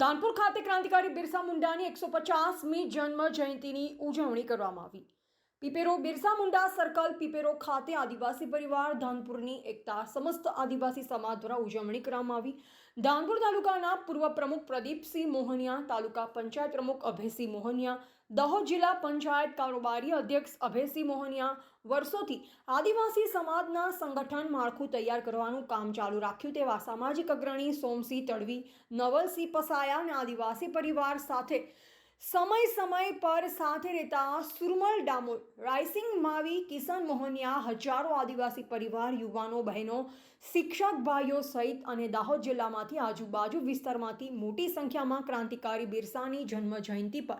ધાનપુર ખાતે ક્રાંતિકારી બિરસા મુંડાની એકસો પચાસમી જન્મ જયંતિની ઉજવણી કરવામાં આવી. પીપેરો બિરસા મુંડા સર્કલ પીપેરો ખાતે આદિવાસી પરિવાર ધાનપુરની એકતા સમસ્ત આદિવાસી સમાજ દ્વારા ઉજવણી કરવામાં આવી. ધાનપુર તાલુકાના પૂર્વ પ્રમુખ પ્રદીપસિંહ મોહનિયા, તાલુકા પંચાયત પ્રમુખ અભયસિંહ મોહનિયા, દાહોદ જિલ્લા પંચાયત કારોબારી અધ્યક્ષ અભયસિંહ મોહનિયા વર્ષોથી આદિવાસી સમાજના સંગઠન માળખું તૈયાર કરવાનું કામ ચાલુ રાખ્યું. તેવા સામાજિક અગ્રણી સોમસિંહ તડવી, નવલસિંહ પસાયા અને આદિવાસી પરિવાર સાથે સમય સમય પર સાથે રહેતા સુરમલ ડામોર, રાયસિંગ માવી કિશન મોહનિયા, હજારો આદિવાસી પરિવાર, યુવાનો, બહેનો, શિક્ષક ભાઈઓ સહિત અને દાહોદ જિલ્લામાંથી આજુબાજુ વિસ્તારમાંથી મોટી સંખ્યામાં ક્રાંતિકારી બિરસાની જન્મ જયંતિ પર.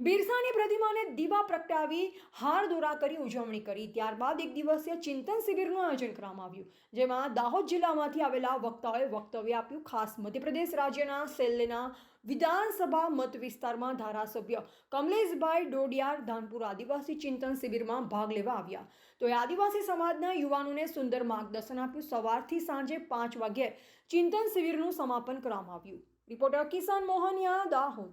બિરસાની પ્રતિમાને દીવા પ્રગટાવી હાર દોરા કરી ઉજવણી કરી. ત્યારબાદ એક દિવસીય ચિંતન શિબિરનું આયોજન કરવામાં આવ્યું, જેમાં દાહોદ જિલ્લામાંથી આવેલા વક્તાઓએ વક્તવ્ય આપ્યું. ખાસ મધ્યપ્રદેશ રાજ્યના સેલ્લેના વિધાનસભા મત વિસ્તારમાં ધારાસભ્ય કમલેશભાઈ ડોડિયાર ધાનપુર આદિવાસી ચિંતન શિબિરમાં ભાગ લેવા આવ્યા. તો એ આદિવાસી સમાજના યુવાનોને સુંદર માર્ગદર્શન આપ્યું. સવારથી સાંજે પાંચ વાગ્યે ચિંતન શિબિરનું સમાપન કરવામાં આવ્યું. રિપોર્ટર કિસાન મોહનિયા દાહોદ.